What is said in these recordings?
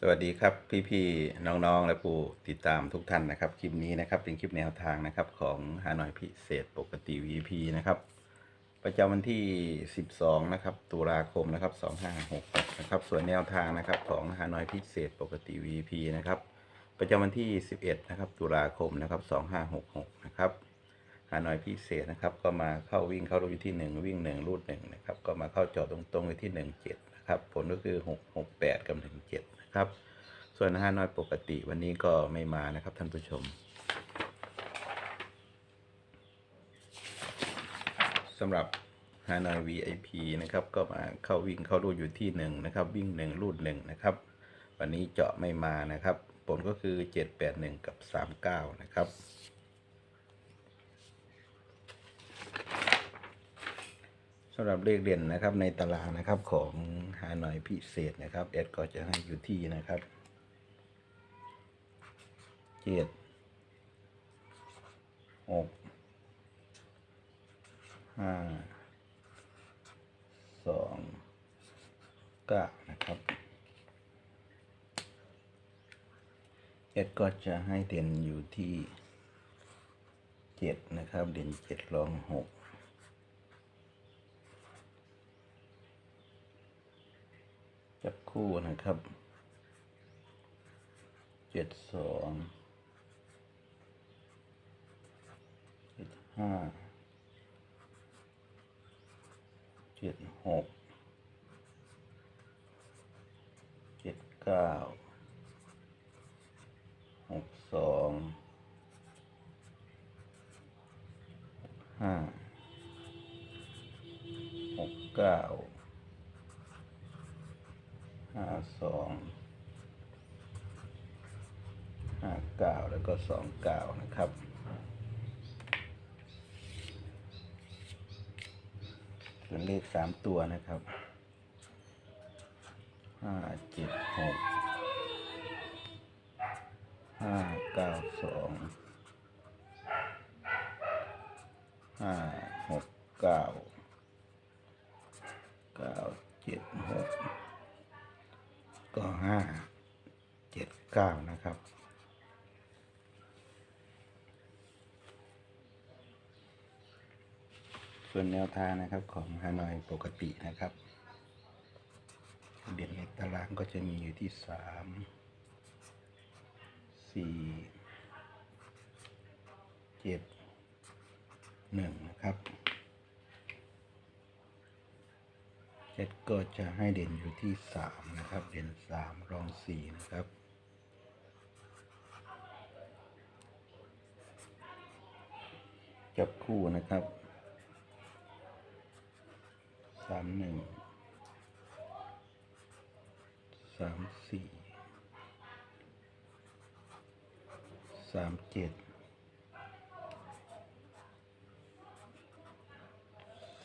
สวัสดีครับพี่ๆน้องๆ และผู้ติดตามทุกท่านนะครับ คลิปนี้นะครับเป็นคลิปแนวทางนะครับของฮานอยพิเศษปกติ VP นะครับ ประจำวันที่ 12 นะครับ ตุลาคมนะครับ2566นะครับ ส่วนแนวทางนะครับของฮานอยพิเศษปกติ VP นะครับ ประจำวันที่ 11 นะครับ ตุลาคมนะครับ2566นะครับฮานอยพิเศษนะครับ ก็มาเข้าวิ่งเข้ารูปที่ 1 วิ่ง 1 รูด1นะครับ ก็มาเข้าจอดตรงๆอยู่ที่ 17 นะครับ ผลก็คือ 6 6 8 กับ 1 7 นะครับ ส่วนฮานอยปกติวันนี้ก็ไม่มานะครับท่านผู้ชมสำหรับฮานอย VIP นะครับก็มาเข้าวิ่งเข้ารูดอยู่ที่หนึ่งนะครับวิ่งหนึ่งรูดหนึ่งนะครับ วันนี้เจาะไม่มานะครับ ผลก็คือ 781 กับ 39 นะครับ สำหรับเลขเด่นนะครับในตารางนะครับของฮานอยพิเศษนะครับเอดก็จะให้อยู่ที่นะครับเจ็ดหกห้าสองเก้านะครับเอดก็จะให้เด่นอยู่ที่เจ็ดนะครับ เด่นเจ็ดรองหก จับคู่นะครับเจ็ดสองเจ็ดห้าเจ็ดหกเจ็ดเก้าหกสองหกห้าหกเก้า ห้าสองห้าเก้าแล้วก็สองเก้านะครับส่วนเลขสามตัวนะครับห้าเจ็ดหกห้าเก้าสองห้าหกเก้าเก้าเจ็ดหก ห้าเจ็ดเก้านะครับ ส่วนแนวทางนะครับของฮานอยปกตินะครับเด่นในตารางก็จะมีอยู่ที่สามสี่เจ็ดหนึ่งนะครับ เซตก็จะให้เด่นอยู่ที่ 3 นะครับ เด่น 3 รอง 4 นะครับ จับคู่นะครับ 3 1 3 4 3 7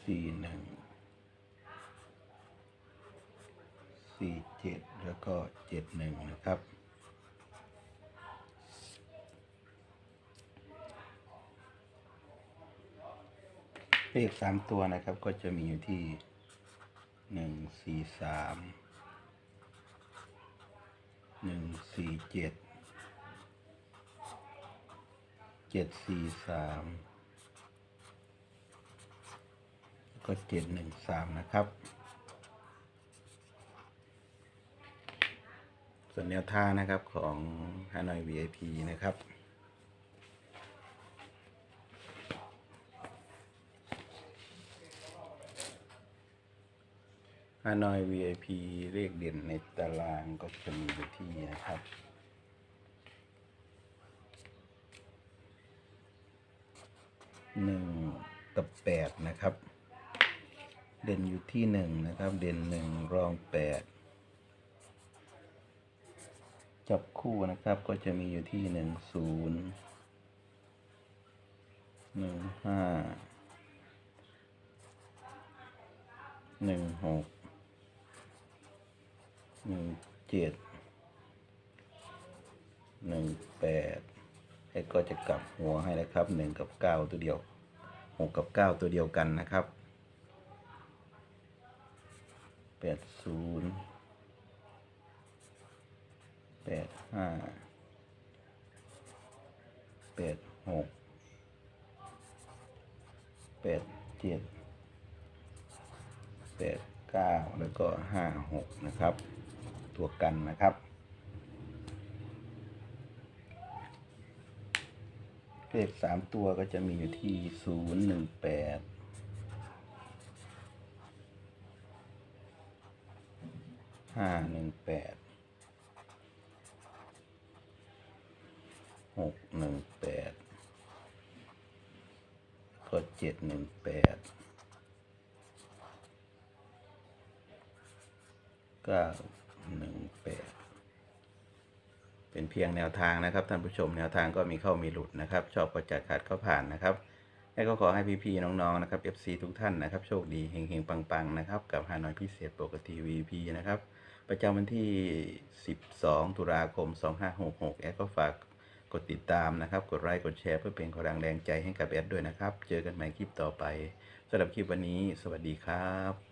4 1 สี่เจ็ดแล้วก็เจ็ดหนึ่งนะครับ เลขสามตัวนะครับก็จะมีอยู่ที่หนึ่งสี่สามหนึ่งสี่เจ็ดเจ็ดสี่สามแล้วก็เจ็ดหนึ่งสามนะครับ วนแนวท่านะครับของฮานอย VIP นะครับ ฮานอย VIP เลขเด่นในตารางก็จะมีอยู่ที่นะครับหนึ่งกับแปดนะครับ เด่นอยู่ที่หนึ่งนะครับ เด่นหนึ่งรองแปด จับคู่นะครับก็จะมีอยู่ที่หนึ่งศูนย์หนึ่งห้าหนึ่งหกหนึ่งเจ็ดหนึ่งแปดไอ้ก็จะกลับหัวให้นะครับหนึ่งกับเก้าตัวเดียวหกกับเก้าตัวเดียวกันนะครับแปดศูนย์ แปดห้าแปดหกแปดเจ็ดแปดเก้าแล้วก็ห้าหกนะครับ ตัวกันนะครับเลขสามตัวก็จะมีอยู่ที่ศูนย์หนึ่งแปดห้าหนึ่งแปด หกหนึ่งแปดก็เจ็ดหนึ่งแปดเก้าหนึ่งแปดเป็นเพียงแนวทางนะครับท่านผู้ชมแนวทางก็มีเข้ามีหลุดนะครับ ชอบก็จัดขัดก็ผ่านนะครับและก็ขอให้พี่ๆน้องๆนะครับ FC ทุกท่านนะครับ โชคดีเฮงๆ ปังๆ นะครับ กับฮานอยพิเศษปกติ VP นะครับ ประจำวันที่ 12 ตุลาคม 2566 แอดก็ฝาก กดติดตามนะครับ กดไลค์กดแชร์เพื่อเป็นกำลังแรงใจให้กับแอดด้วยนะครับ เจอกันใหม่คลิปต่อไปสำหรับคลิปวันนี้ สวัสดีครับ